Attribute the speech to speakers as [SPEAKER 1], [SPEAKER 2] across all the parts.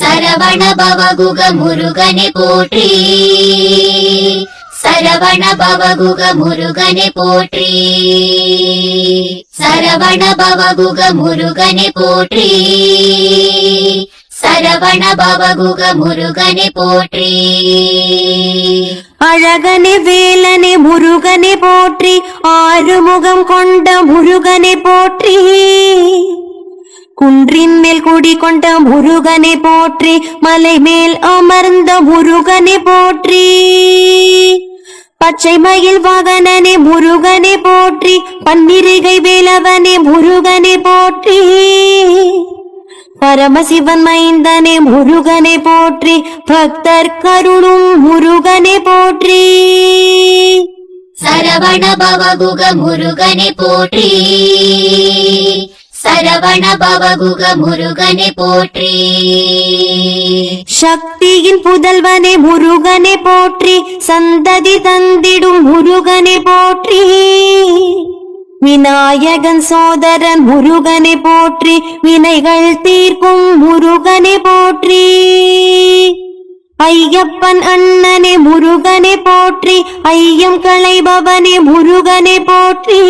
[SPEAKER 1] சரவணபவகுக முருகனை போற்றி. சரவணபவகுக முருகனை போற்றி. சரவணபவகுக முருகனை போற்றி. சரவணபவகுக முருகனை போற்றி.
[SPEAKER 2] அழகனே வேலனே முருகனை போற்றி. ஆறுமுகம் கொண்ட முருகனை போற்றி. குன்றின் மேல் குடி கொண்ட முருகனை போற்றி மலை மேல் அமர்ந்த முருகனை போற்றி. பச்சை மயில் வாகனனே முருகனை போற்றி பன்னிருகை வேலவனே முருகனை போற்றி. பரமசிவன் மைந்தனே முருகனை போற்றி பக்தர் கருளும் முருகனை போற்றி.
[SPEAKER 1] சரவண பவகுக முருகனை போற்றி. சரவண பவகுக முருகனை போற்றி.
[SPEAKER 2] சக்தியின் புதல்வனே முருகனை போற்றி. சந்ததி தந்திடும் முருகனை போற்றி. விநாயகன் சோதரன் முருகனை போற்றி. வினைகள் தீர்க்கும் முருகனை போற்றி. ஐயப்பன் அண்ணனே முருகனை போற்றி. ஐயம் களைபவனே முருகனை போற்றி.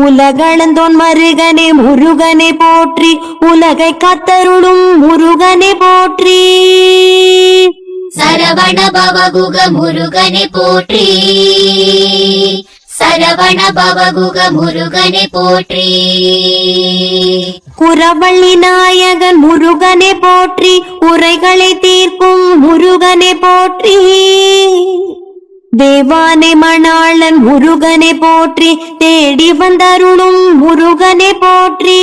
[SPEAKER 2] உலகளந்தோன் மருகனே முருகனை போற்றி. உலகை காத்தருளும் முருகனை போற்றி.
[SPEAKER 1] சரவண பவகுக முருகனை போற்றி. சரவண பவகுக முருகனை போற்றி.
[SPEAKER 2] குரவள்ளி நாயகன் முருகனை போற்றி. உரைகளை தீர்க்கும் முருகனை போற்றி. தேவானை மணாளன் முருகனை போற்றி தேடி வந்தருளும் முருகனை போற்றி.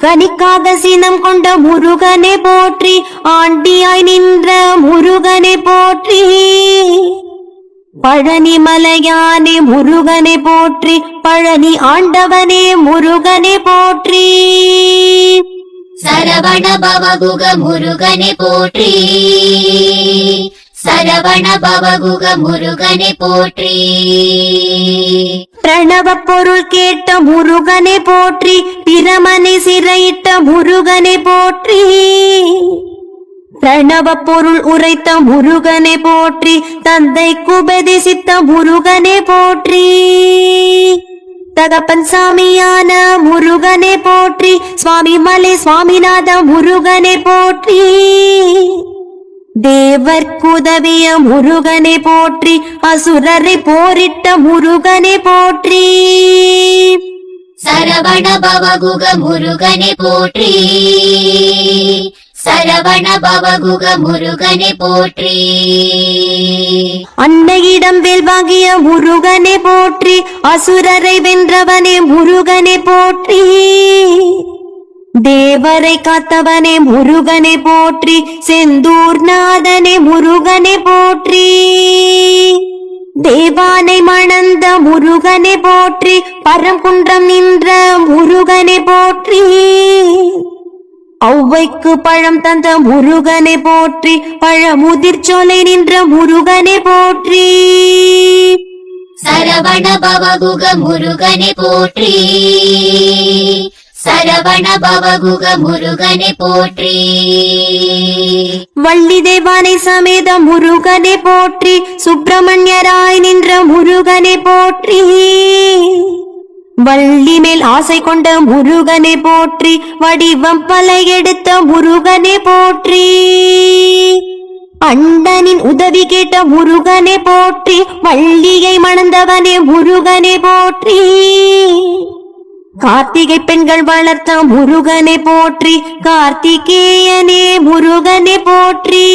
[SPEAKER 2] கனிக்காக சினம் கொண்ட முருகனை போற்றி ஆண்டியாய் நின்ற முருகனை போற்றி. பழனி மலையானே முருகனை போற்றி பழனி ஆண்டவனே முருகனை போற்றி.
[SPEAKER 1] சரவண பவகுக முருகனை போற்றி. சரவண பவகுக முருகனை போற்றி.
[SPEAKER 2] பிரணவ பொருள் கேட்ட முருகனை போற்றி பிரமனை சிறையிட்ட முருகனை போற்றி. பிரணவ பொருள் உரைத்த முருகனை போற்றி தந்தை குபதிசித்த முருகனை போற்றி. தகப்பன் சாமியான முருகனை போற்றி சுவாமி மலை சுவாமிநாத முருகனை போற்றி. தேவர்க்குதவிய முருகனை போற்றி அசுரரை போரிட்ட முருகனை போற்றி.
[SPEAKER 1] சரவண பவகுக முருகனை போற்றி. சரவண பவகுக முருகனை போற்றி.
[SPEAKER 2] அன்னையிடம் வேல்வாங்கிய முருகனை போற்றி அசுரரை வென்றவனே முருகனை போற்றி. தேவரை காத்தவனே முருகனை போற்றி செந்தூர் நாதனே முருகனை போற்றி. தேவானை மணந்த முருகனை போற்றி பரங்குன்றம் நின்ற முருகனை போற்றி. ஔவைக்கு பழம் தந்த முருகனை போற்றி பழமுதிர் சோலை நின்ற முருகனை போற்றி.
[SPEAKER 1] சரவண பவகுக முருகனை போற்றி. சரவண பவகுக முருகனை போற்றி.
[SPEAKER 2] வள்ளி தேவானை சமேத முருகனை போற்றி. சுப்பிரமணியராய் நின்ற முருகனை போற்றி. வள்ளி மேல் ஆசை கொண்ட முருகனை போற்றி. வடிவம் பல எடுத்த முருகனை போற்றி. அண்டனின் உதவி கேட்ட முருகனை போற்றி. வள்ளியை மணந்தவனே முருகனை போற்றி. கார்த்திகை பெண்கள் வளர்த்த முருகனை போற்றி. கார்த்திகேயனே முருகனை போற்றி.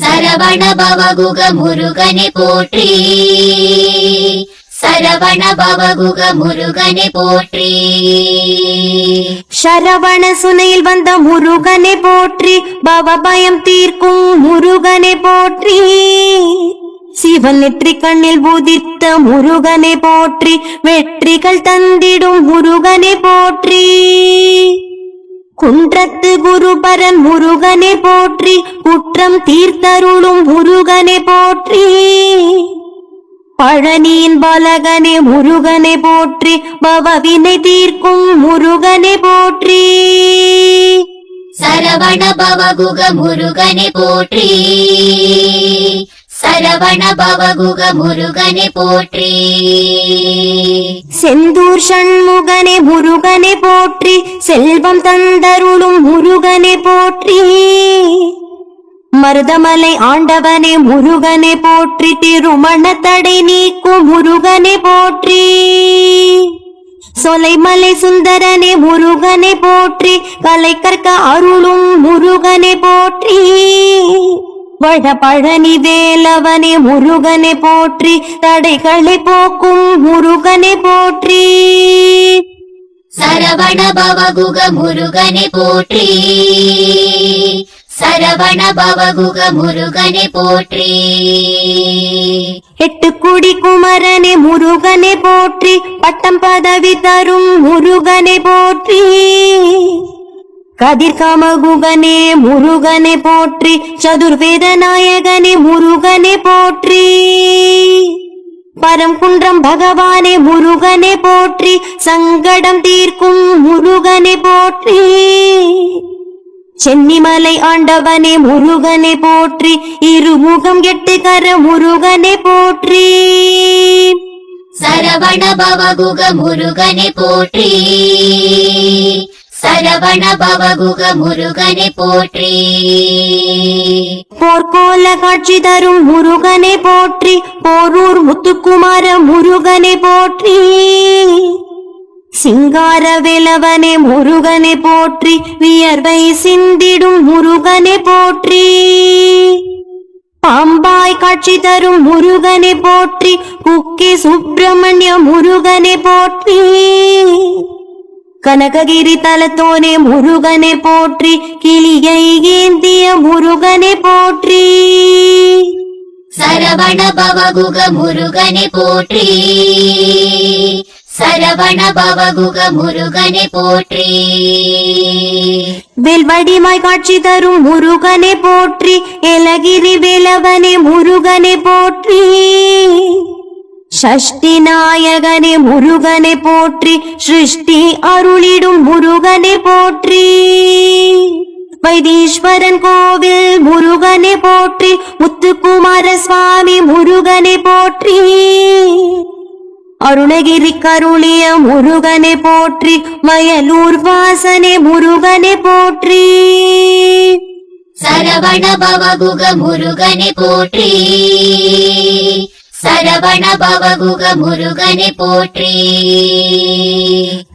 [SPEAKER 1] சரவண பவகுக முருகனை போற்றி. சரவண பவகுக முருகனை போற்றி.
[SPEAKER 2] சரவண சுனையில் வந்த முருகனை போற்றி. பவபயம் தீர்க்கும் முருகனை போற்றி. சிவன் நெற்றி கண்ணில் உதித்த முருகனை போற்றி வெற்றிகள் தந்திடும் முருகனை போற்றி. குன்றத்து குருபரன் முருகனை போற்றி குற்றம் தீர்த்தருளும் முருகனை போற்றி. பழனியின் பாலகனே முருகனை போற்றி பவவினை தீர்க்கும் முருகனை போற்றி.
[SPEAKER 1] சரவண பவகுக முருகனை போற்றி. சரவண பவகுக முருகனை போற்றி.
[SPEAKER 2] செந்தூர் சண்முகனே முருகனே போற்றி செல்வம் தந்தருளும் முருகனே போற்றி. மருதமலை ஆண்டவனே முருகனே போற்றி திருமண தடை நீக்கும் முருகனே போற்றி. சொலைமலை சுந்தரனே முருகனே போற்றி கலை கற்க அருளும் முருகனே போற்றி. வட பழனி வேலவனே முருகனே போற்றி தடைகளை போக்கும் முருகனே போற்றி.
[SPEAKER 1] சரவண பவகுக முருகனை போற்றி. சரவண பவகுக முருகனை போற்றி.
[SPEAKER 2] எட்டு குடி குமரனே முருகனே போற்றி பட்டம் பதவி தரும் முருகனே போற்றி. கதிர்காமகுகனே முருகனை போற்றி சதுர்வேத நாயகனே முருகனை போற்றி. பரம்குன்றம் பகவானே முருகனை போற்றி சங்கடம் தீர்க்கும் முருகனை போற்றி. சென்னிமலை ஆண்டவனே முருகனை போற்றி இருமுகம் எட்டு கர முருகனை போற்றி.
[SPEAKER 1] சரவண பவகுக முருகனை போற்றி. சரவண பவகுக முருகனை போற்றி.
[SPEAKER 2] போர்க்கோல காட்சி தரும் முருகனை போற்றி. போரூர் முத்துக்குமார முருகனை போற்றி. சிங்கார வேலவனே முருகனை போற்றி. வியர்வை சிந்திடும் முருகனை போற்றி. பாம்பாய் காட்சி தரும் முருகனை போற்றி. குக்கி சுப்பிரமணிய முருகனை போற்றி. கனககிரி தலத்தோனே முருகனை போற்றி கிளியை ஏந்திய முருகனை போற்றி.
[SPEAKER 1] சரவண பவகுக முருகனை போற்றி. சரவண பவகுக முருகனை போற்றி.
[SPEAKER 2] வெல்வடிமாய் காட்சி தரும் முருகனை போற்றி எலகிரி வேலவனே முருகனை போற்றி. ஷஷ்டி நாயகனே முருகனை போற்றி சிருஷ்டி அருளிடும் முருகனை போற்றி. வைதீஸ்வரன் கோவில் முருகனை போற்றி முத்துக்குமார சுவாமி முருகனை போற்றி. அருணகிரி கருளிய முருகனை போற்றி வயலூர் வாசனை முருகனை போற்றி.
[SPEAKER 1] சரவண பவகுக முருகனை போற்றி. சரவண பவகுக முருகனை போற்றி.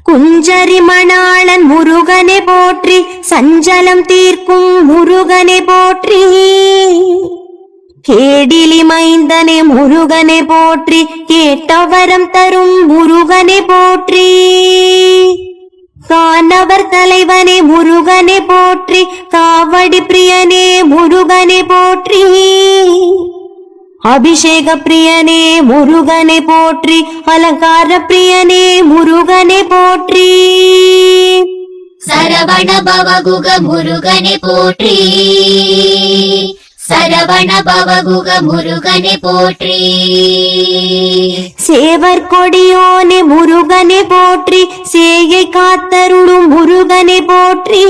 [SPEAKER 2] குஞ்சரி மணாளன் முருகனை போற்றி சஞ்சலம் தீர்க்கும் முருகனை போற்றி. கேடிலி மைந்தனே முருகனை போற்றி கேட்டவரம் தரும் முருகனை போற்றி. காணவர் தலைவனே முருகனை போற்றி காவடி பிரியனே முருகனை போற்றி. அபிஷேக பிரியனே முருகனை போற்றி அலங்கார பிரியனே முருகனை போற்றி.
[SPEAKER 1] சரவண பவகுக முருகனை போற்றி. சரவண பவகுக முருகனை போற்றி.
[SPEAKER 2] சேவர் கொடியோனே முருகனை போற்றி சேயை காத்தருளும் முருகனை போற்றி.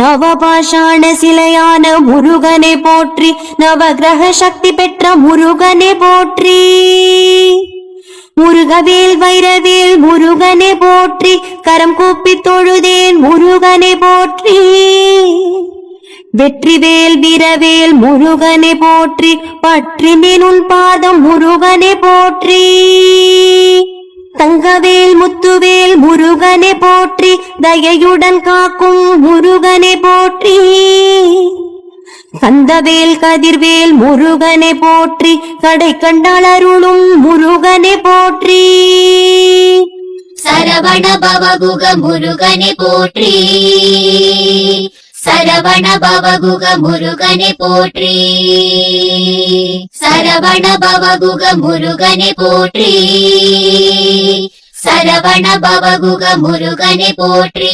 [SPEAKER 2] நவபாஷாண சிலையான முருகனை போற்றி நவகிரக சக்தி பெற்ற முருகனை போற்றி. முருகவேல் வைரவேல் முருகனை போற்றி கரம் கூப்பி தொழுதேன் முருகனை போற்றி. வெற்றிவேல் விரவேல் முருகனை போற்றி பற்றினின் உன் பாதம் முருகனை போற்றி. தங்கவேல் முத்துவேல் முருகனை போற்றி தயையுடன் காக்கும் முருகனை போற்றி. கந்தவேல் கதிர்வேல் முருகனை போற்றி கடை கண்டால் அருளும் முருகனை போற்றி.
[SPEAKER 1] சரவண பவகுக முருகனை போற்றி. சரவண பவகுக முருகனை போற்றி. சரவண பவகுக முருகனை போற்றி. சரவண பவகுக முருகனை போற்றி.